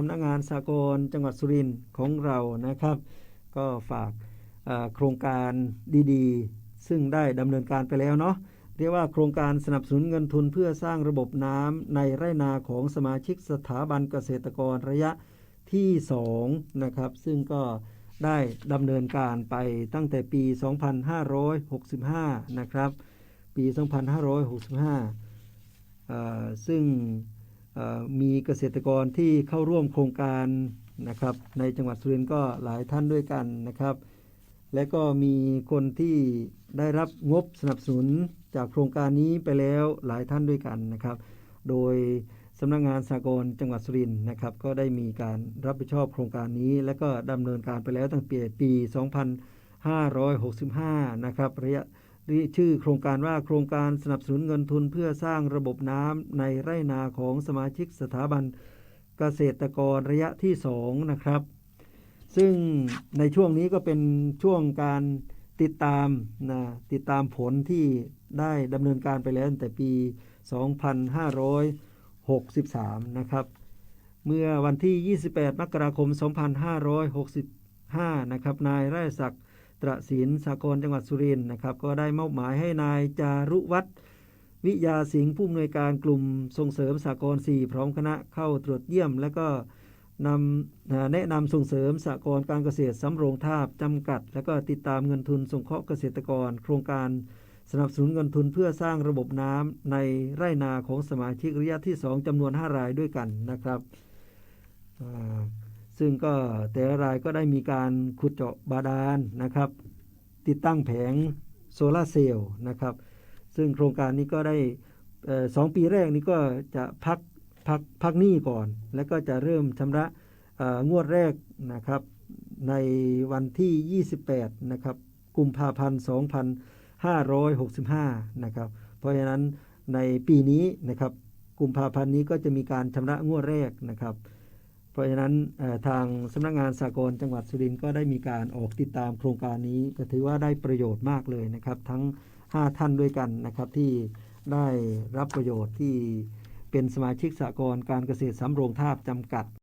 สำนักงานสากลจังหวัดสุรินทร์ของเรานะครับ ก็ฝากโครงการดีๆ ซึ่งได้ดำเนินการไปแล้วเนาะเรียกว่าโครงการสนับสนุนเงินทุนเพื่อสร้างระบบน้ำในไร่นาของสมาชิกสถาบันเกษตรกรระยะที่2นะครับซึ่งก็ได้ดำเนินการไปตั้งแต่ปี 2565 นะครับ ปี 2565ซึ่ง มีเกษตรกรที่เข้าร่วมโครงการนะครับในจังหวัดสุรินทร์ก็หลายท่านด้วยกันนะครับ และก็มีคนที่ได้รับงบสนับสนุนจากโครงการนี้ไปแล้วหลายท่านด้วยกันนะครับ โดยสำนักงานสากลจังหวัดสุรินทร์นะครับ ก็ได้มีการรับผิดชอบโครงการนี้ และก็ดำเนินการไปแล้วตั้งแต่ปี 2565 นะครับระยะ ชื่อโครงการว่าโครงการสนับสนุนเงินทุนเพื่อสร้างระบบน้ำในไร่นาของสมาชิกสถาบันเกษตรกรระยะที่ 2 นะครับ ซึ่งในช่วงนี้ก็เป็นช่วงการติดตามนะติดตามผลที่ได้ดำเนินการไปแล้วตั้งแต่ปี 2563 นะครับ เมื่อวันที่ 28 มกราคม 2565 นะครับ นายไร่ศักดิ์ ตระศินสากลจังหวัดสุรินทร์นะครับ ก็ได้มอบหมายให้นายจารุวัฒน์วิยาสิงห์ผู้อำนวยการกลุ่มส่งเสริมสากล4พร้อมคณะเข้าตรวจเยี่ยม และก็นำแนะนำส่งเสริมสากลการเกษตรสำโรงทาบจำกัด และก็ติดตามเงินทุนสงเคราะห์เกษตรกร โครงการสนับสนุนเงินทุนเพื่อสร้างระบบน้ำในไร่นาของสมาชิกระยะที่ 2จำนวน 5 รายด้วยกันนะครับ ซึ่งก็แต่ละรายก็ได้มีการขุดเจาะบาดาลนะครับ ติดตั้งแผงโซลาเซลล์นะครับ ซึ่งโครงการนี้ก็ได้สองปีแรกนี้ก็จะพักพักพักหนี้ก่อน แล้วก็จะเริ่มชำระงวดแรกนะครับในวันที่ 28 นะครับ กุมภาพันธ์ 2565 นะครับ เพราะฉะนั้นในปีนี้นะครับ กุมภาพันธ์นี้ก็จะมีการชำระงวดแรกนะครับ ราะฉะนั้นทางสำนักงานสากลจังหวัดสุรินทร์ก็ได้มีการออกติดตามโครงการนี้ก็ถือว่าได้ประโยชน์มากเลยนะครับ ทั้ง 5 ท่านด้วยกันนะครับที่ได้รับประโยชน์ที่เป็นสมาชิกสากลการเกษตรสำโรงทาบจำกัด